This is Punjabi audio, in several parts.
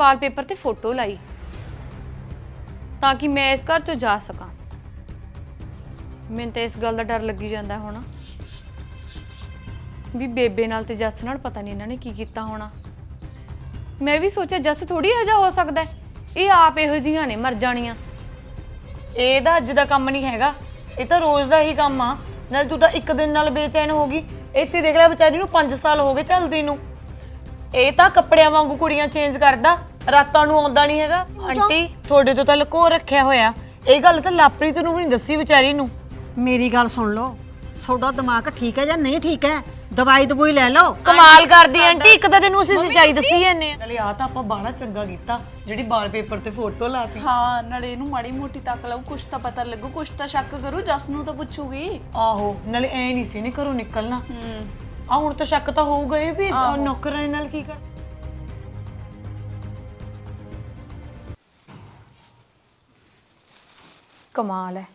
ਵਾਲਪੇਪਰ ਤੇ ਫੋਟੋ ਲਾਈ ਤਾਂ ਕਿ ਮੈਂ ਇਸ ਘਰ ਚੋਂ ਜਾ ਸਕਾਂ। ਮੈਨੂੰ ਤਾਂ ਇਸ ਗੱਲ ਦਾ ਡਰ ਲੱਗੀ ਜਾਂਦਾ ਹੁਣ। ਵੀ ਬੇਬੇ ਨਾਲ ਤੇ ਜੱਸ ਨਾਲ ਪਤਾ ਨਹੀਂ ਇਹਨਾਂ ਨੇ ਕੀ ਕੀਤਾ ਹੋਣਾ। ਮੈਂ ਵੀ ਸੋਚਿਆ ਜੱਸ ਥੋੜੀ ਜਿਹਾ ਹੋ ਸਕਦਾ ਹੈ। ਇਹ ਆਪ ਇਹੋ ਜਿਹੀਆਂ ਨੇ ਮਰ ਜਾਣੀਆਂ। ਇਹ ਤਾਂ ਅੱਜ ਦਾ ਕੰਮ ਨਹੀਂ ਹੈਗਾ। ਇਹ ਤਾਂ ਰੋਜ਼ ਦਾ ਹੀ ਕੰਮ ਆ। ਨਾਲ ਤੂੰ ਤਾਂ ਇੱਕ ਦਿਨ ਨਾਲ ਬੇਚੈਨ ਹੋ ਗਈ। ਇੱਥੇ ਦੇਖ ਲੈ ਵਿਚਾਰੀ ਨੂੰ 5 ਸਾਲ ਹੋ ਗਏ ਚੱਲਦੀ ਨੂੰ। ਇਹ ਤਾਂ ਕੱਪੜਿਆਂ ਵਾਂਗੂ ਕੁੜੀਆਂ ਚੇਂਜ ਕਰਦਾ। ਰਾਤਾਂ ਨੂੰ ਆਉਂਦਾ ਨਹੀਂ ਹੈਗਾ। ਆਂਟੀ ਤੁਹਾਡੇ ਤੋਂ ਤਾਂ ਲੁਕੋ ਰੱਖਿਆ ਹੋਇਆ। ਇਹ ਗੱਲ ਤਾਂ ਲਾਪਰੀ ਨੂੰ ਵੀ ਨਹੀਂ ਦੱਸੀ ਵਿਚਾਰੀ ਨੂੰ। ਮੇਰੀ ਗੱਲ ਸੁਣ ਲਓ। ਤੁਹਾਡਾ ਦਿਮਾਗ ਠੀਕ ਹੈ ਜਾਂ ਨਹੀਂ ਠੀਕ ਹੈ? ਦਵਾਈ ਦਵਾਈ ਲੈ ਲਓ। ਕਮਾਲ ਕਰਦੀ ਆਂਟੀ ਇੱਕ ਤਾਂ ਤੈਨੂੰ ਅਸੀਂ ਸੱਚਾਈ ਦੱਸੀ ਜਾਂਦੇ ਆ। ਨਾਲੇ ਆ ਤਾਂ ਆਪਾਂ ਬਾਹਲਾ ਚੰਗਾ ਕੀਤਾ ਜਿਹੜੀ ਵਾਲਪੇਪਰ ਤੇ ਫੋਟੋ ਲਾਤੀ। ਹਾਂ ਨਾਲੇ ਇਹਨੂੰ ਮਾੜੀ ਮੋਟੀ ਤੱਕ ਲਾਉ ਕੁਛ ਤਾਂ ਪਤਾ ਲੱਗੂ ਕੁਛ ਤਾਂ ਸ਼ੱਕ ਕਰੂ ਜਸ ਨੂੰ ਤਾਂ ਪੁੱਛੂਗੀ। ਆਹੋ ਨਾਲੇ ਐ ਨਹੀਂ ਸੀ ਨੇ ਘਰੋਂ ਨਿਕਲਣਾ। ਹੂੰ। ਆ ਹੁਣ ਤਾਂ ਸ਼ੱਕ ਤਾਂ ਹੋਊਗਾ ਹੀ ਵੀ ਨੌਕਰਾਂ ਨਾਲ ਕੀ ਕਰ ਕਮਾਲ ਹੈ।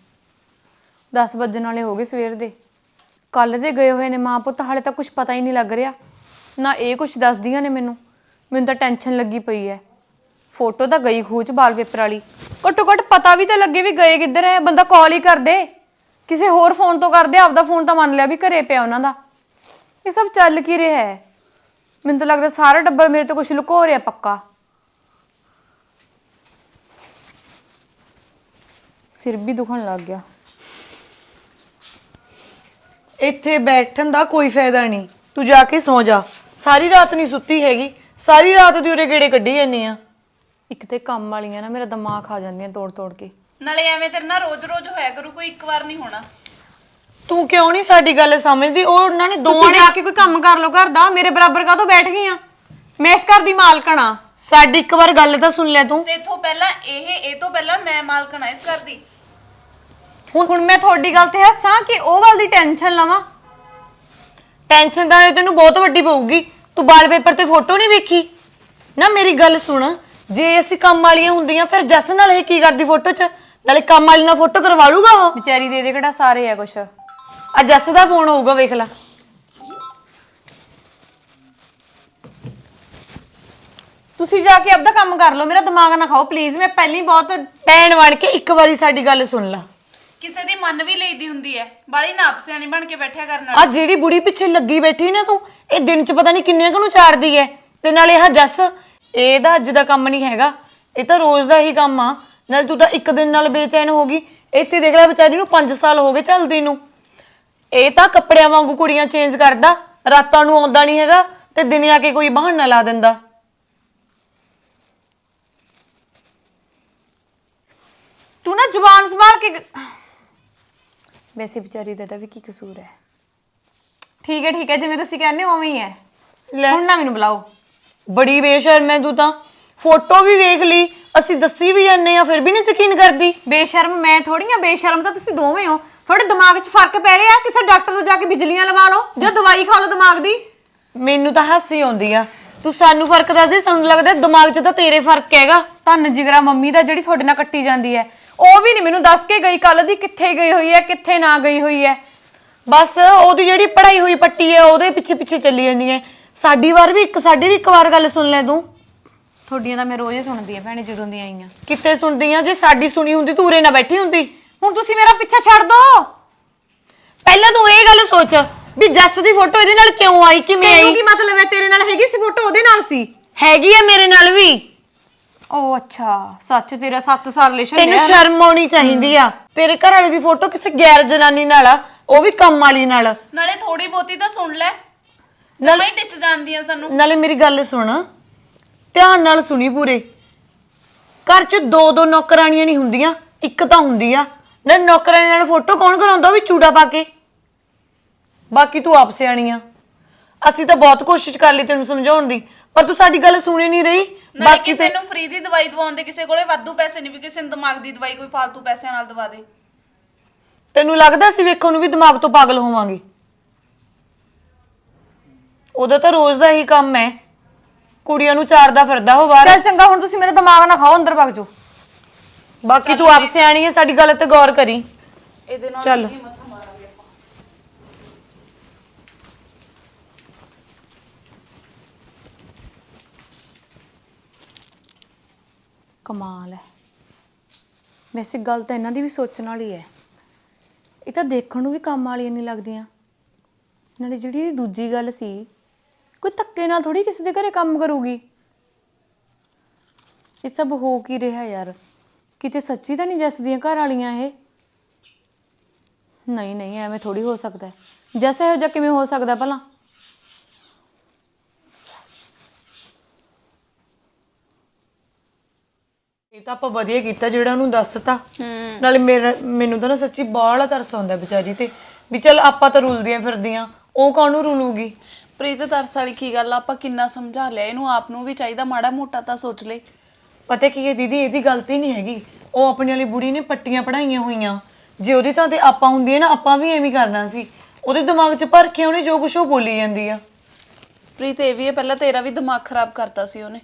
10 ਵੱਜਣ ਵਾਲੇ ਹੋ ਗਏ ਸਵੇਰ ਦੇ। ਕੱਲ ਦੇ ਗਏ ਹੋਏ ਨੇ ਮਾਂ ਪੁੱਤ, ਹਾਲੇ ਤੱਕ ਕੁਝ ਪਤਾ ਹੀ ਨਹੀਂ ਲੱਗ ਰਿਹਾ। ਨਾ ਇਹ ਕੁਝ ਦੱਸਦੀਆਂ ਨੇ ਮੈਨੂੰ। ਮੈਨੂੰ ਤਾਂ ਟੈਨਸ਼ਨ ਲੱਗੀ ਪਈ ਹੈ। ਫੋਟੋ ਤਾਂ ਗਈ ਖੂਚ ਵਾਲਪੇਪਰ ਵਾਲੀ। ਘੱਟੋ ਘੱਟ ਪਤਾ ਵੀ ਤਾਂ ਲੱਗੇ ਵੀ ਗਏ ਕਿੱਧਰ ਹੈ, ਬੰਦਾ ਕਾਲ ਹੀ ਕਰ ਦੇ। ਕਿਸੇ ਹੋਰ ਫੋਨ ਤੋਂ ਕਰਦੇ ਆਪਦਾ ਫੋਨ ਤਾਂ ਮੰਨ ਲਿਆ ਵੀ ਘਰੇ ਪਿਆ ਉਹਨਾਂ ਦਾ। ਇਹ ਸਭ ਚੱਲ ਕੀ ਰਿਹਾ ਹੈ? ਮੈਨੂੰ ਤਾਂ ਲੱਗਦਾ ਸਾਰਾ ਟੱਬਰ ਮੇਰੇ ਤੋਂ ਕੁਝ ਲੁਕੋ ਰਿਹਾ ਪੱਕਾ। ਸਿਰ ਵੀ ਦੁਖਣ ਲੱਗ ਗਿਆ। ਇੱਥੇ ਬੈਠਣ ਦਾ ਕੋਈ ਫਾਇਦਾ ਨਹੀਂ। ਤੂੰ ਜਾ ਕੇ ਸੌ ਜਾ। ਸਾਰੀ ਰਾਤ ਨਹੀਂ ਸੁੱਤੀ ਹੈਗੀ। ਸਾਰੀ ਰਾਤ ਦੀ ਉਰੇ ਗੇੜੇ ਕੱਢੀ ਜਾਂਦੀ ਆ। ਇੱਕ ਤੇ ਕੰਮ ਵਾਲੀਆਂ ਨਾ ਮੇਰਾ ਦਿਮਾਗ ਖਾ ਜਾਂਦੀਆਂ ਤੋੜ ਤੋੜ ਕੇ। ਨਾਲੇ ਐਵੇਂ ਤੇਰੇ ਨਾਲ ਰੋਜ਼-ਰੋਜ਼ ਹੋਇਆ ਕਰੂ ਕੋਈ ਇੱਕ ਵਾਰ ਨਹੀਂ ਹੋਣਾ। ਤੂੰ ਕਿਉਂ ਨਹੀਂ ਸਾਡੀ ਗੱਲ ਸਮਝਦੀ? ਉਹ ਉਹਨਾਂ ਨੇ ਦੋਵਾਂ ਤੁਸੀਂ ਨੇ ਜਾ ਕੇ ਕੋਈ ਕੰਮ ਕਰ ਲਓ ਘਰ ਦਾ। ਮੇਰੇ ਬਰਾਬਰ ਕਾਹਤੋਂ ਬੈਠ ਗਈਆਂ? ਮੈਂ ਇਸ ਘਰ ਦੀ ਮਾਲਕਣ ਆ। ਸਾਡੀ ਇੱਕ ਵਾਰ ਗੱਲ ਤਾਂ ਸੁਣ ਲੈ ਤੂੰ। ਤੇ ਇਥੋਂ ਪਹਿਲਾਂ ਇਹ ਇਹ ਤੋਂ ਪਹਿਲਾਂ ਮੈਂ ਮਾਲਕਣ ਆ ਇਸ ਘਰ ਦੀ। ਹੁਣ ਹੁਣ ਮੈਂ ਤੁਹਾਡੀ ਗੱਲ ਤੇ ਹੱਸਾਂ ਕਿ ਉਹ ਗੱਲ ਦੀ ਟੈਨਸ਼ਨ ਲਵਾਂ? ਟੈਨਸ਼ਨ ਤਾਂ ਤੈਨੂੰ ਬਹੁਤ ਵੱਡੀ ਪਊਗੀ। ਤੂੰ ਵਾਲਪੇਪਰ ਤੇ ਫੋਟੋ ਨਹੀਂ ਵੇਖੀ? ਨਾ ਮੇਰੀ ਗੱਲ ਸੁਣ। ਜੇ ਅਸੀਂ ਕੰਮ ਵਾਲੀਆਂ ਹੁੰਦੀਆਂ ਫਿਰ ਜੱਸ ਨਾਲ ਇਹ ਕੀ ਕਰਦੀ ਫੋਟੋ 'ਚ? ਨਾਲੇ ਕੰਮ ਵਾਲੀ ਨਾਲ ਫੋਟੋ ਕਰਵਾ ਲੂਗਾ ਉਹ? ਵਿਚਾਰੀ ਦੇ ਦੇ ਕਿਹੜਾ ਸਾਰੇ ਆ ਕੁਛ। ਆ ਜੱਸ ਦਾ ਫੋਨ ਹੋਊਗਾ ਵੇਖ ਲੈ। ਤੁਸੀਂ ਜਾ ਕੇ ਆਪਦਾ ਕੰਮ ਕਰ ਲਓ। ਮੇਰਾ ਦਿਮਾਗ ਨਾ ਖਾਓ ਪਲੀਜ਼ ਮੈਂ ਪਹਿਲਾਂ ਬਹੁਤ ਭੈਣ ਬਣ ਕੇ ਇੱਕ ਵਾਰੀ ਸਾਡੀ ਗੱਲ ਸੁਣ ਲੈ। ਕਿਸੇ ਦੀ ਮੰਨ ਵੀ ਲਈਦੀ ਹੁੰਦੀ ਹੈ ਬਾਲੀ ਨਾਪ ਸਿਆਣੀ ਬਣ ਕੇ ਬੈਠਿਆ ਕਰਨ ਆ ਜਿਹੜੀ ਬੁੜੀ ਪਿੱਛੇ ਲੱਗੀ ਬੈਠੀ ਨਾ ਤੂੰ ਇਹ ਦਿਨ ਚ ਪਤਾ ਨਹੀਂ ਕਿੰਨੇ ਕੁ ਨੂੰ ਚਾਰਦੀ ਐ। ਤੇ ਨਾਲੇ ਆਹ ਜੱਸ ਇਹਦਾ ਅੱਜ ਦਾ ਕੰਮ ਨਹੀਂ ਹੈਗਾ। ਇਹ ਤਾਂ ਰੋਜ਼ ਦਾ ਹੀ ਕੰਮ ਆ। ਨਾਲ ਤੂੰ ਤਾਂ ਇੱਕ ਦਿਨ ਨਾਲ ਬੇਚੈਨ ਹੋ ਗਈ। ਇੱਥੇ ਦੇਖ ਲੈ ਵਿਚਾਰੀ ਨੂੰ 5 ਸਾਲ ਹੋ ਗਏ ਚਲਦੀ ਨੂੰ। ਇਹ ਤਾਂ ਕੱਪੜਿਆਂ ਵਾਂਗੂ ਕੁੜੀਆਂ ਚੇਂਜ ਕਰਦਾ। ਰਾਤਾਂ ਨੂੰ ਆਉਂਦਾ ਨਹੀਂ ਹੈਗਾ ਤੇ ਦਿਨੇ ਆ ਕੇ ਕੋਈ ਬਹਾਨਾ ਲਾ ਦਿੰਦਾ। ਤੂੰ ਨਾ ਜ਼ੁਬਾਨ ਸੰਭਾਲ ਕੇ ਗ- ਵੈਸੇ ਵਿਚਾਰੀ ਦਾ ਤਾਂ ਵੀ ਕੀ ਕਸੂਰ ਹੈ। ਠੀਕ ਹੈ ਠੀਕ ਹੈ ਜਿਵੇਂ ਤੁਸੀਂ ਕਹਿੰਦੇ ਹੋ ਉਵੇਂ ਹੀ ਹੈ। ਲੈ। ਹੁਣ ਨਾ ਮੈਨੂੰ ਬੁਲਾਓ। ਬੜੀ ਬੇਸ਼ਰਮ ਐ ਤੂੰ ਤਾਂ। ਫੋਟੋ ਵੀ ਵੇਖ ਲਈ ਅਸੀਂ ਦੱਸੀ ਵੀ ਜਾਂਦੇ ਆ ਫਿਰ ਵੀ ਨਹੀਂ ਯਕੀਨ ਕਰਦੀ। ਬੇਸ਼ਰਮ ਮੈਂ ਥੋੜੀ ਆ ਬੇਸ਼ਰਮ ਤਾਂ ਤੁਸੀਂ ਦੋਵੇਂ ਹੋ। ਤੁਹਾਡੇ ਦਿਮਾਗ 'ਚ ਫ਼ਰਕ ਪੈ ਰਿਹਾ ਕਿਸੇ ਡਾਕਟਰ ਤੋਂ ਜਾ ਕੇ ਬਿਜਲੀਆਂ ਲਵਾ ਲਓ ਜਾਂ ਦਵਾਈ ਖਾ ਲਓ ਦਿਮਾਗ ਦੀ? ਮੈਨੂੰ ਤਾਂ ਹਾਸੀ ਆਉਂਦੀ ਆ। ਤੂੰ ਸਾਨੂੰ ਫ਼ਰਕ ਦੱਸਦੀ ਸਾਨੂੰ ਲੱਗਦਾ ਦਿਮਾਗ 'ਚ ਤਾਂ ਤੇਰੇ ਫ਼ਰਕ ਹੈਗਾ। ਧੰਨ ਜਿਗਰਾ ਮੰਮੀ ਦਾ ਜਿਹੜੀ ਤੁਹਾਡੇ ਨਾਲ ਕੱਟੀ ਜਾਂਦੀ ਹੈ। ਉਹ ਵੀ ਨਹੀਂ ਮੈਨੂੰ ਦੱਸ ਕੇ ਗਈ ਕੱਲ ਦੀ ਕਿੱਥੇ ਗਈ ਹੋਈ ਹੈ ਕਿੱਥੇ ਨਾ ਗਈ ਹੋਈ ਹੈ। ਬਸ ਉਹਦੀ ਜਿਹੜੀ ਪੜਾਈ ਹੋਈ ਪੱਟੀ ਹੈ ਉਹਦੇ ਪਿੱਛੇ ਪਿੱਛੇ ਚੱਲੀ ਜਾਂਦੀ ਹੈ। ਸਾਡੀ ਵਾਰ ਵੀ ਇੱਕ ਸਾਡੀ ਵੀ ਇੱਕ ਵਾਰ ਗੱਲ ਸੁਣ ਲੈ ਤੂੰ। ਤੁਹਾਡੀਆਂ ਤਾਂ ਮੈਂ ਰੋਜ਼ ਹੀ ਸੁਣਦੀ ਆ ਭੈਣੇ ਜਦੋਂ ਦੀਆਂ ਆਈਆਂ। ਕਿੱਥੇ ਸੁਣਦੀ ਆ? ਜੇ ਸਾਡੀ ਸੁਣੀ ਹੁੰਦੀ ਤੂੰ ਉਰੇ ਨਾ ਬੈਠੀ ਹੁੰਦੀ। ਹੁਣ ਤੁਸੀਂ ਮੇਰਾ ਪਿੱਛਾ ਛੱਡ ਦੋ। ਪਹਿਲਾਂ ਤੂੰ ਇਹ ਗੱਲ ਸੋਚ ਵੀ ਜੱਸ ਦੀ ਫੋਟੋ ਇਹਦੇ ਨਾਲ ਕਿਉਂ ਆਈ ਕਿਵੇਂ ਤੈਨੂੰ ਆਈ? ਕੀ ਮਤਲਬ ਹੈ? ਤੇਰੇ ਨਾਲ ਹੈਗੀ ਸੀ ਫੋਟੋ ਉਹਦੇ ਨਾਲ ਸੀ। ਹੈਗੀ ਆ ਮੇਰੇ ਨਾਲ ਵੀ। ਓ ਅੱਛਾ ਸੱਚ ਤੇਰਾ 7 ਸਾਲ ਰਿਲੇਸ਼ਨ ਤੈਨੂੰ ਸ਼ਰਮ ਆਉਣੀ ਚਾਹੀਦੀ ਆ। ਤੇਰੇ ਘਰ ਵਾਲੇ ਦੀ ਫੋਟੋ ਕਿਸੇ ਗੈਰ ਜਨਾਨੀ ਨਾਲ ਆ ਉਹ ਵੀ ਕੰਮ ਵਾਲੀ ਨਾਲ। ਨਾਲੇ ਥੋੜੀ ਬਹੁਤੀ ਤਾਂ ਸੁਣ ਲੈ। ਜਮਾਂ ਹੀ ਟਿੱਚ ਜਾਂਦੀਆਂ ਸਾਨੂੰ। ਨਾਲੇ ਮੇਰੀ ਗੱਲ ਸੁਣ। ਧਿਆਨ ਨਾਲ ਸੁਣੀ ਪੂਰੇ। ਘਰ 'ਚ ਦੋ ਦੋ ਨੌਕਰਾਨੀਆਂ ਨਹੀਂ ਹੁੰਦੀਆਂ ਇੱਕ ਤਾਂ ਹੁੰਦੀ ਆ। ਨਾ ਨੌਕਰਾਨੀ ਨਾਲ ਫੋਟੋ ਕੌਣ ਕਰਾਉਂਦਾ ਉਹ ਵੀ ਚੂੜਾ ਪਾ ਕੇ। ਬਾਕੀ ਤੂੰ ਆਪ ਸਿਆਣੀ ਆ। ਅਸੀਂ ਤਾਂ ਬਹੁਤ ਕੋਸ਼ਿਸ਼ ਕਰ ਲਈ ਤੈਨੂੰ ਸਮਝਾਉਣ ਦੀ। ਪਰ ਤੂੰ ਸਾਡੀ ਗੱਲ ਸੁਣੀ ਨਹੀਂ ਰਹੀ। ਨਾਲੇ ਬਾਕੀ ਕਿਸੇ ਤੇ ਨੂੰ ਫ੍ਰੀ ਦੀ ਦਵਾਈ ਦਵਾਉਂਦੇ ਕਿਸੇ ਕੋਲੇ ਵਾਧੂ ਪੈਸੇ ਨਹੀਂ ਵੀ ਕਿਸੇ ਨੂੰ ਦਿਮਾਗ ਦੀ ਦਵਾਈ ਕੋਈ ਫालतू ਪੈਸਿਆਂ ਨਾਲ ਦਵਾ ਦੇ। ਤੈਨੂੰ ਲੱਗਦਾ ਸੀ ਵੇਖਣ ਨੂੰ ਵੀ ਦਿਮਾਗ ਤੋਂ ਪਾਗਲ ਹੋਵਾਂਗੇ? ਉਹਦਾ ਤਾਂ ਰੋਜ਼ ਦਾ ਹੀ ਕੰਮ ਹੈ। ਕੁੜੀਆਂ ਨੂੰ ਚਾਰਦਾ ਫਿਰਦਾ ਉਹ ਬਾਹਰ। ਚੱਲ ਚੰਗਾ ਹੁਣ ਤੁਸੀਂ ਮੇਰਾ ਦਿਮਾਗ ਨਾ ਖਾਓ ਅੰਦਰ ਵਗ ਜਾਓ। ਬਾਕੀ ਤੂੰ ਆਪ ਸਿਆਣੀ ਹੈ ਸਾਡੀ ਗੱਲ ਤੇ ਗੌਰ ਕਰੀ। ਇਹਦੇ ਨਾਲ ਚੱਲ। ਕਮਾਲ ਹੈ। ਵੈਸੇ ਗੱਲ ਤਾਂ ਇਹਨਾਂ ਦੀ ਵੀ ਸੋਚਣ ਵਾਲੀ ਹੈ। ਇਹ ਤਾਂ ਦੇਖਣ ਨੂੰ ਵੀ ਕੰਮ ਵਾਲੀਆਂ ਨਹੀਂ ਲੱਗਦੀਆਂ। ਨਾਲੇ ਜਿਹੜੀ ਇਹਦੀ ਦੂਜੀ ਗੱਲ ਸੀ, ਕੋਈ ਧੱਕੇ ਨਾਲ ਥੋੜੀ ਕਿਸੇ ਦੇ ਘਰੇ ਕੰਮ ਕਰੂਗੀ। ਇਹ ਸਭ ਹੋ ਕੀ ਰਿਹਾ ਯਾਰ? ਕਿਤੇ ਸੱਚੀ ਤਾਂ ਨਹੀਂ ਜੱਸਦੀਆਂ ਘਰ ਵਾਲੀਆਂ ਇਹ? ਨਹੀਂ ਨਹੀਂ, ਐਵੇਂ ਥੋੜੀ ਹੋ ਸਕਦਾ। ਹੈ ਜੱਸ ਇਹੋ ਜਿਹਾ ਕਿਵੇਂ ਹੋ ਸਕਦਾ ਭਲਾ? ਤਾਂ ਆਪਾਂ ਵਧੀਆ ਕੀਤਾ ਜਿਹੜਾ ਉਹਨੂੰ ਦੱਸਤਾ। ਨਾਲੇ ਮੇਰਾ ਮੈਨੂੰ ਤਾਂ ਨਾ ਸੱਚੀ ਬਾਹਲਾ ਤਰਸ ਆਉਂਦਾ ਵਿਚਾਰੀ ਤੇ। ਵੀ ਚੱਲ ਆਪਾਂ ਤਾਂ ਰੁਲਦੀਆਂ ਫਿਰਦੀਆਂ। ਉਹ ਕਾਹਨੂੰ ਰੁਲੂਗੀ? ਪ੍ਰੀਤ ਤਰਸ ਵਾਲੀ ਕੀ ਗੱਲ ਆ, ਆਪਾਂ ਕਿੰਨਾ ਸਮਝਾ ਲਿਆ। ਇਹਨੂੰ ਆਪ ਨੂੰ ਵੀ ਚਾਹੀਦਾ। ਮਾੜਾ ਮੋਟਾ ਤਾਂ ਸੋਚ ਲੈ। ਪਤਾ ਕੀ ਹੈ ਦੀਦੀ ਇਹਦੀ ਗਲਤੀ ਨਹੀਂ ਹੈਗੀ। ਉਹ ਆਪਣੀ ਵਾਲੀ ਬੁੜੀ ਨੇ ਪੱਟੀਆਂ ਪੜਾਈਆਂ ਹੋਈਆਂ। ਜੇ ਉਹਦੀ ਤਾਂ ਤੇ ਆਪਾਂ ਹੁੰਦੀ ਹੈ ਨਾ ਆਪਾਂ ਵੀ ਐਵੇਂ ਹੀ ਕਰਨਾ ਸੀ। ਉਹਦੇ ਦਿਮਾਗ 'ਚ ਭਰ ਕੇ ਉਹਨੇ ਜੋ ਕੁਛ ਉਹ ਬੋਲੀ ਜਾਂਦੀ ਆ। ਪ੍ਰੀਤ ਇਹ ਵੀ ਹੈ। ਪਹਿਲਾਂ ਤੇਰਾ ਵੀ ਦਿਮਾਗ ਖਰਾਬ ਕਰਤਾ ਸੀ ਉਹਨੇ।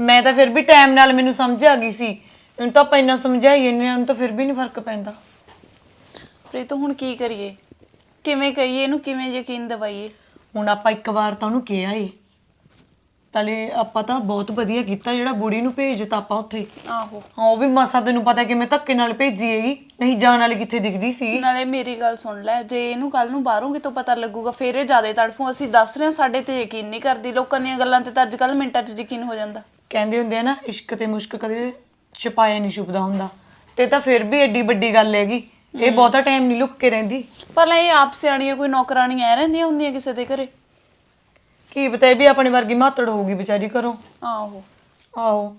ਮੈਂ ਤਾਂ ਫਿਰ ਵੀ ਟਾਈਮ ਨਾਲ ਮੈਨੂੰ ਸਮਝ ਆ ਗਈ ਸੀ। ਇਹਨੂੰ ਤਾਂ ਆਪਾਂ ਇੰਨਾ ਸਮਝਾਈ ਇਹਨਾਂ ਨੂੰ ਤਾਂ ਫਿਰ ਵੀ ਨਹੀਂ ਫ਼ਰਕ ਪੈਂਦਾ। ਪ੍ਰੀਤ ਹੁਣ ਕੀ ਕਰੀਏ? ਕਿਵੇਂ ਕਹੀਏ ਇਹਨੂੰ ਕਿਵੇਂ ਯਕੀਨ ਦਿਵਾਈਏ? ਹੁਣ ਆਪਾਂ ਇੱਕ ਵਾਰ ਤਾਂ ਉਹਨੂੰ ਕਿਹਾ ਏ। ਤਲੇ ਆਪਾਂ ਤਾਂ ਬਹੁਤ ਵਧੀਆ ਕੀਤਾ ਜਿਹੜਾ ਬੁੜੀ ਨੂੰ ਭੇਜਤਾ ਆਪਾਂ ਉੱਥੇ। ਆਹੋ। ਹਾਂ ਉਹ ਵੀ ਮਾਸਾ ਤੈਨੂੰ ਪਤਾ ਕਿਵੇਂ ਧੱਕੇ ਨਾਲ ਭੇਜੀ ਹੈਗੀ। ਨਹੀਂ ਜਾਣ ਵਾਲੀ ਕਿੱਥੇ ਦਿਖਦੀ ਸੀ? ਨਾਲੇ ਮੇਰੀ ਗੱਲ ਸੁਣ ਲੈ ਜੇ ਇਹਨੂੰ ਕੱਲ ਨੂੰ ਬਾਹਰੋਂ ਕਿਤੋਂ ਪਤਾ ਲੱਗੂਗਾ ਫੇਰ ਇਹ ਜ਼ਿਆਦਾ ਤੜਫੂ। ਅਸੀਂ ਦੱਸ ਰਹੇ ਹਾਂ ਸਾਡੇ ਤੇ ਯਕੀਨ ਨਹੀਂ ਕਰਦੀ। ਲੋਕਾਂ ਦੀਆਂ ਗੱਲਾਂ ਤੇ ਤਾਂ ਅੱਜ ਕੱਲ ਮਿੰਟਾਂ 'ਚ ਯਕੀਨ ਹੋ ਜਾਂਦਾ। ਕਹਿੰਦੇ ਹੁੰਦੇ ਆ ਨਾ ਇਸ਼ਕ ਤੇ ਮੁਸ਼ਕ ਕਦੇ ਛਪਾਇਆ ਨਹੀਂ ਛੁਪਦਾ ਹੁੰਦਾ। ਤੇ ਤਾਂ ਫਿਰ ਵੀ ਐਡੀ ਵੱਡੀ ਗੱਲ ਹੈਗੀ। ਇਹ ਬਹੁਤਾ ਟਾਈਮ ਨਹੀਂ ਲੁੱਕ ਕੇ ਰਹਿੰਦੀ। ਪਰ ਇਹ ਆਪ ਸਿਆਣੀਆਂ ਕੋਈ ਨੌਕਰਾਣੀਆਂ ਐ ਰਹਿੰਦੀਆਂ ਹੁੰਦੀਆਂ ਕਿਸੇ ਦੇ ਘਰੇ? ਕੀ ਪਤਾ ਇਹ ਵੀ ਆਪਣੇ ਵਰਗੀ ਮਾਤੜ ਹੋਊਗੀ ਵਿਚਾਰੀ ਘਰੋਂ। ਆਹੋ। ਆਹੋ।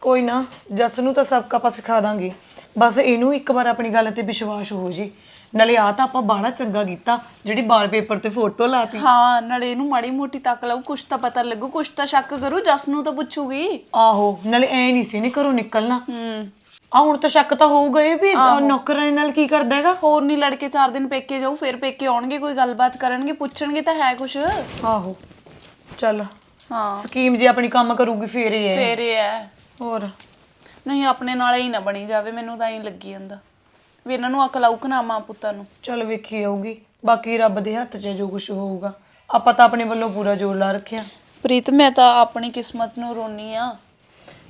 ਕੋਈ ਨਾ ਜਸ ਨੂੰ ਤਾਂ ਸਭ ਆਪਾਂ ਸਿਖਾ ਦਾਂਗੇ। ਬਸ ਇਹਨੂੰ ਇੱਕ ਵਾਰ ਆਪਣੀ ਗੱਲ ਤੇ ਵਿਸ਼ਵਾਸ ਹੋ ਜੀ। ਨਾਲੇ ਆ ਤਾਂ ਆਪਾਂ ਬਾਹਲਾ ਚੰਗਾ ਕੀਤਾ ਜਿਹੜੀ ਵਾਲ ਪੇਪਰ ਤੇ ਫੋਟੋ ਲਾਤੀ। ਹਾਂ ਨਾਲੇ ਇਹਨੂੰ ਮਾੜੀ ਮੋਟੀ ਤੱਕ ਲਾਉ ਕੁਛ ਤਾਂ ਪਤਾ ਲੱਗੂ ਕੁਛ ਤਾਂ ਸ਼ੱਕ ਕਰੂ ਜਸ ਨੂੰ ਤਾਂ ਪੁੱਛੂਗੀ। ਆਹੋ ਨਾਲੇ ਐ ਨਹੀਂ ਸੀ ਨੇ ਘਰੋਂ ਨਿਕਲਣਾ। ਹੂੰ। ਆ ਹੁਣ ਤਾਂ ਸ਼ੱਕ ਤਾਂ ਹੋਊਗਾ ਹੀ ਵੀ ਨੌਕਰਾਂ ਨਾਲ ਕੀ ਕਰਦਾ ਹੈਗਾ? ਹੋਰ ਨਹੀਂ ਲੜਕੇ 4 ਦਿਨ ਪੇਕੇ ਜਾਊ ਫਿਰ ਪੇਕੇ ਆਉਣਗੇ ਕੋਈ ਗੱਲਬਾਤ ਕਰਨਗੇ ਪੁੱਛਣਗੇ ਤਾਂ ਹੈ ਕੁਛ। ਆਹੋ ਚੱਲ। ਹਾਂ। ਸਕੀਮ ਜੇ ਆਪਣੀ ਕੰਮ ਕਰੂਗੀ ਫੇਰ ਹੀ ਹੈ। ਫੇਰ ਇਹ ਹੈ। ਹੋਰ? ਨਹੀਂ ਆਪਣੇ ਨਾਲ ਹੀ ਨਾ ਬਣੀ ਜਾਵੇ ਮੈਨੂੰ ਤਾਂ ਹੀ ਲੱਗੀ ਜਾਂਦਾ। ਵੀ ਇਹਨਾਂ ਨੂੰ ਅਕਲ ਆਊਕ ਨਾ ਮਾਂ ਪੁੱਤਾਂ ਨੂੰ। ਚੱਲ ਵੇਖੀ ਆਊਗੀ। ਬਾਕੀ ਰੱਬ ਦੇ ਹੱਥ 'ਚ ਹੈ ਜੋ ਕੁਝ ਹੋਊਗਾ। ਆਪਾਂ ਤਾਂ ਆਪਣੇ ਵੱਲੋਂ ਪੂਰਾ ਜ਼ੋਰ ਲਾ ਰੱਖਿਆ। ਪ੍ਰੀਤ ਮੈਂ ਤਾਂ ਆਪਣੀ ਕਿਸਮਤ ਨੂੰ ਰੋਨੀ ਆ।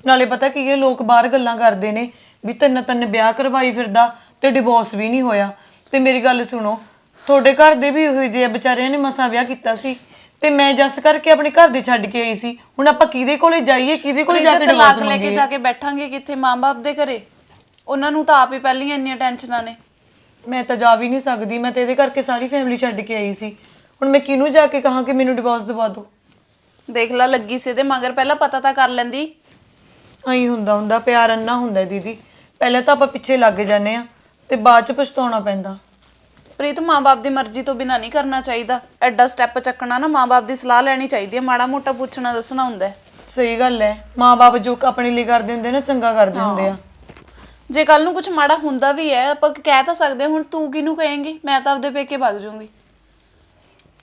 ਨਾਲੇ ਪਤਾ ਕੀ ਹੈ ਲੋਕ ਬਾਹਰ ਗੱਲਾਂ ਕਰਦੇ ਨੇ ਵੀ ਤਿੰਨ ਤਿੰਨ ਵਿਆਹ ਕਰਵਾਈ ਫਿਰਦਾ ਤੇ ਡਿਵੋਰਸ ਵੀ ਨਹੀਂ ਹੋਇਆ। ਤੇ ਮੇਰੀ ਗੱਲ ਸੁਣੋ ਤੁਹਾਡੇ ਘਰ ਦੇ ਵੀ ਉਹੋ ਜਿਹੇ ਵਿਚਾਰਿਆਂ ਨੇ ਮਸਾਂ ਵਿਆਹ ਕੀਤਾ ਸੀ। ਤੇ ਮੈਂ ਜੱਸ ਕਰਕੇ ਆਪਣੇ ਘਰ ਦੇ ਛੱਡ ਕੇ ਆਈ ਸੀ। ਹੁਣ ਆਪਾਂ ਕਿਹਦੇ ਕੋਲੇ ਜਾਈਏ ਕਿਹਦੇ ਕੋਲੇ ਜਾ ਕੇ ਤਲਾਕ ਡਿਵੋਰਸ ਲੈ ਕੇ ਜਾ ਕੇ ਬੈਠਾਂਗੇ ਕਿੱਥੇ? ਮਾਂ-ਬਾਪ ਦੇ ਘਰੇ। ਉਹਨਾਂ ਨੂੰ ਤਾਂ ਆਪ ਹੀ ਪਹਿਲੀਆਂ ਇੰਨੀਆਂ ਟੈਨਸ਼ਨਾਂ ਨੇ। ਮੈਂ ਤਾਂ ਜਾ ਵੀ ਨਹੀਂ ਸਕਦੀ ਮੈਂ ਤੇ ਇਹਦੇ ਕਰਕੇ ਸਾਰੀ ਫੈਮਿਲੀ ਛੱਡ ਕੇ ਆਈ ਸੀ। ਹੁਣ ਮੈਂ ਕਿਹਨੂੰ ਜਾ ਕੇ ਕਹਾਂ ਕਿ ਮੈਨੂੰ ਡਿਵੋਰਸ ਦਿਵਾ ਦਿਓ? ਦੇਖ ਲੈ ਲੱਗੀ ਸੀ ਤੇ ਮਗਰ ਪਹਿਲਾਂ ਪਤਾ ਤਾਂ ਕਰ ਲੈਂਦੀ। ਐਂ ਹੁੰਦਾ ਹੁੰਦਾ ਪਿਆਰ ਅੰਨਾ ਹੁੰਦਾ ਦੀਦੀ। ਪਹਿਲਾਂ ਤਾਂ ਆਪਾਂ ਪਿੱਛੇ ਲੱਗ ਜਾਂਦੇ ਆ ਤੇ ਬਾਅਦ ਚ ਪਛਤਾਉਣਾ ਪੈਂਦਾ। ਪ੍ਰੀਤ ਮਾਂ-ਬਾਪ ਦੀ ਮਰਜ਼ੀ ਤੋਂ ਬਿਨਾ ਨਹੀਂ ਕਰਨਾ ਚਾਹੀਦਾ। ਐਡਾ ਸਟੈਪ ਚੱਕਣਾ ਨਾ ਮਾਂ-ਬਾਪ ਦੀ ਸਲਾਹ ਲੈਣੀ ਚਾਹੀਦੀ ਹੈ। ਮਾੜਾ ਮੋਟਾ ਪੁੱਛਣਾ ਦੱਸਣਾ ਹੁੰਦਾ ਹੈ। ਸਹੀ ਗੱਲ ਹੈ। ਮਾਪੇ ਜੋ ਆਪਣੇ ਲਈ ਕਰਦੇ ਹੁੰਦੇ ਨਾ ਚੰਗਾ ਕਰਦੇ ਹੁੰਦੇ ਆ। ਜੇ ਕੱਲ ਨੂੰ ਕੁਝ ਮਾੜਾ ਹੁੰਦਾ ਵੀ ਹੈ ਆਪਾਂ ਕਹਿ ਤਾਂ ਸਕਦੇ ਹਾਂ, ਹੁਣ ਤੂੰ ਕਿਹਨੂੰ ਕਹੇਂਗੀ? ਮੈਂ ਤਾਂ ਆਪਦੇ ਪੇਕੇ ਭੱਜ ਜਾਊਂਗੀ।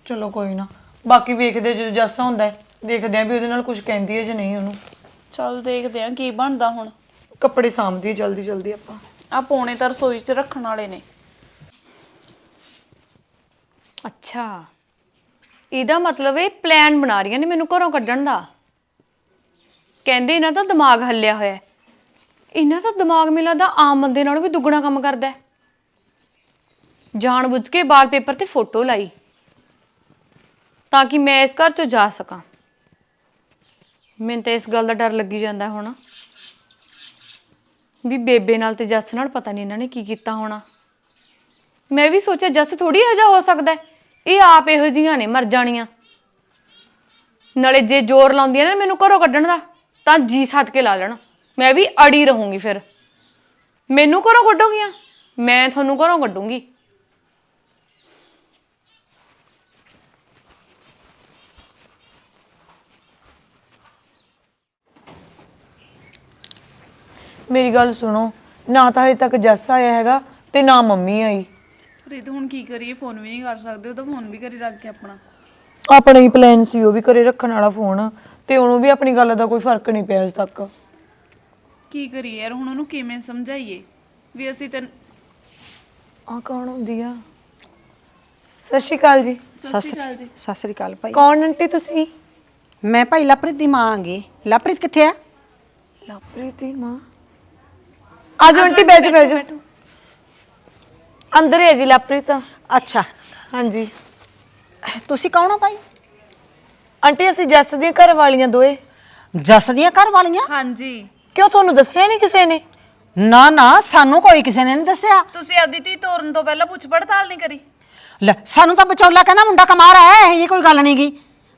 ਚਲੋ ਕੋਈ ਨਾ ਬਾਕੀ ਵੇਖਦੇ ਜਦੋਂ ਜੱਸਾ ਹੁੰਦਾ ਹੈ, ਦੇਖਦੇ ਆ ਵੀ ਉਹਦੇ ਨਾਲ ਕੁਝ ਕਹਿੰਦੀ ਹੈ ਜਾਂ ਨਹੀਂ ਉਹਨੂੰ। ਚੱਲ ਦੇਖਦੇ ਆਂ ਕੀ ਬਣਦਾ ਹੁਣ। ਕੱਪੜੇ ਸਾਂਭਦੀ ਜਲਦੀ ਜਲਦੀ ਆਪਾਂ। ਆ ਪੌਣੇ ਤਾਂ ਰਸੋਈ 'ਚ ਰੱਖਣ ਵਾਲੇ ਨੇ। ਅੱਛਾ। ਇਹਦਾ ਮਤਲਬ ਇਹ ਪਲਾਨ ਬਣਾ ਰਹੀਆਂ ਨੇ ਮੈਨੂੰ ਘਰੋਂ ਕੱਢਣ ਦਾ। ਕਹਿੰਦੇ ਇਹਨਾਂ ਦਾ ਦਿਮਾਗ ਹੱਲਿਆ ਹੋਇਆ ਹੈ। ਇਹਨਾਂ ਦਾ ਦਿਮਾਗ ਮਿਲਾ ਦਾ ਆਮ ਬੰਦੇ ਨਾਲੋਂ ਵੀ ਦੁੱਗਣਾ ਕੰਮ ਕਰਦਾ ਹੈ। ਜਾਣ ਬੁੱਝ ਕੇ ਵਾਲਪੇਪਰ ਤੇ ਫੋਟੋ ਲਾਈ ਤਾਂ ਕਿ ਮੈਂ ਇਸ ਘਰ ਚੋਂ ਜਾ ਸਕਾਂ। ਮੈਨੂੰ ਤਾਂ ਇਸ ਗੱਲ ਦਾ ਡਰ ਲੱਗੀ ਜਾਂਦਾ ਹੁਣ। ਵੀ ਬੇਬੇ ਨਾਲ ਤੇ ਜੱਸ ਨਾਲ ਪਤਾ ਨਹੀਂ ਇਹਨਾਂ ਨੇ ਕੀ ਕੀਤਾ ਹੋਣਾ। ਮੈਂ ਵੀ ਸੋਚਿਆ ਜੱਸ ਥੋੜੀ ਹਜਾ ਹੋ ਸਕਦਾ ਹੈ। ਇਹ ਆਪ ਇਹੋ ਜੀਆਂ ਨੇ, ਮਰ ਜਾਣੀਆਂ। ਨਾਲੇ ਜੇ ਜ਼ੋਰ ਲਾਉਂਦੀਆਂ ਨੇ ਮੈਨੂੰ ਘਰੋਂ ਕੱਢਣ ਦਾ, ਤਾਂ ਜੀ ਸੱਦ ਕੇ ਲਾ ਲੈਣ। ਮੈਂ ਵੀ ਅੜੀ ਰਹੂੰਗੀ ਫਿਰ। ਮੈਨੂੰ ਘਰੋਂ ਕੱਢੋਗੀਆਂ? ਮੈਂ ਤੁਹਾਨੂੰ ਘਰੋਂ ਕੱਢੂੰਗੀ। ਮੇਰੀ ਗੱਲ ਸੁਣੋ ਨਾ ਤਾਂ ਹਜੇ ਤੱਕ ਜੱਸ ਆਇਆ ਹੈਗਾ ਤੇ ਨਾ ਮੰਮੀ ਆਈ। ਪ੍ਰੀਤ ਹੁਣ ਕੀ ਕਰੀਏ ਫੋਨ ਵੀ ਨਹੀਂ ਕਰ ਸਕਦੇ ਉਹਦਾ ਫੋਨ ਵੀ ਘਰੇ ਰੱਖ ਕੇ ਆਪਣਾ। ਆਪਣਾ ਹੀ ਪਲਾਨ ਸੀ ਉਹ ਵੀ ਘਰੇ ਰੱਖਣ ਵਾਲਾ ਫੋਨ ਤੇ ਉਹਨੂੰ ਵੀ ਆਪਣੀ ਗੱਲ ਦਾ ਕੋਈ ਫ਼ਰਕ ਨਹੀਂ ਪਿਆ ਅਜੇ ਤੱਕ। ਕੀ ਕਰੀਏ ਯਾਰ ਹੁਣ ਉਹਨੂੰ ਕਿਵੇਂ ਸਮਝਾਈਏ? ਵੀ ਅਸੀਂ ਤੈਨੂੰ ਆ ਕੌਣ ਹੁੰਦੀ ਆ? ਸਤਿ ਸ਼੍ਰੀ ਅਕਾਲ ਜੀ। ਸਤਿ ਸ੍ਰੀ ਸਤਿ ਸ੍ਰੀ ਅਕਾਲ ਭਾਈ। ਕੌਣ ਆਂਟੀ ਤੁਸੀਂ? ਮੈਂ ਭਾਈ ਲਪ੍ਰੀਤ ਦੀ ਮਾਂ ਆਂਗੀ। ਲਪ੍ਰੀਤ ਕਿੱਥੇ ਆ? ਲਵਪ੍ਰੀਤ ਦੀ ਮਾਂ? ਆਜੋ ਆਂਟੀ ਬੈਠ ਬੈਠ ਅੰਦਰ ਹੀ ਹੈ ਜੀ ਲਵਪ੍ਰੀਤ ਅੱਛਾ। ਹਾਂਜੀ। ਤੁਸੀਂ ਕੌਣ ਹੋ ਭਾਈ? ਆਂਟੀ ਅਸੀਂ ਜੱਸ ਦੀਆਂ ਘਰ ਵਾਲੀਆਂ ਦੋਏ। ਜੱਸ ਦੀਆਂ ਘਰ ਵਾਲੀਆਂ ਹਾਂਜੀ। ਕਿਉਂ ਤੁਹਾਨੂੰ ਦੱਸਿਆ ਨਹੀਂ ਕਿਸੇ ਨੇ? ਨਾ ਨਾ ਸਾਨੂੰ ਕੋਈ ਕਿਸੇ ਨੇ ਨਹੀਂ ਦੱਸਿਆ। ਤੁਸੀਂ ਆਪਦੀ ਧੀ ਤੋਰਨ ਤੋਂ ਪਹਿਲਾਂ ਪੁੱਛ ਪੜਤਾਲ ਨਹੀਂ ਕਰੀ। ਲੈ ਸਾਨੂੰ ਤਾਂ ਵਿਚੋਲਾ ਕਹਿੰਦਾ ਮੁੰਡਾ ਕਮਾਰ ਹੈ ਇਹ ਜੀ ਕੋਈ ਗੱਲ ਨਹੀਂ ਗੀ।